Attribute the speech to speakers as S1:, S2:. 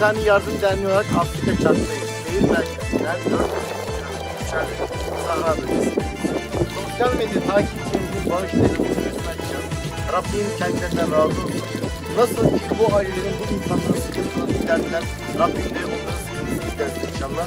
S1: İnsani Yardım Derneği olarak Afrika çarşıdayız. Şehir merkezinden 4 içeride Sahra bölgesindeyiz. Sosyal medya takipçimizin bağışlarını göstereceğim. Rabbim kendilerinden razı olsun. Nasıl ki bu ailelerin, bu insanların sıkıntısını giderdiler. Rabbim de onların sıkıntısını gidersin inşallah.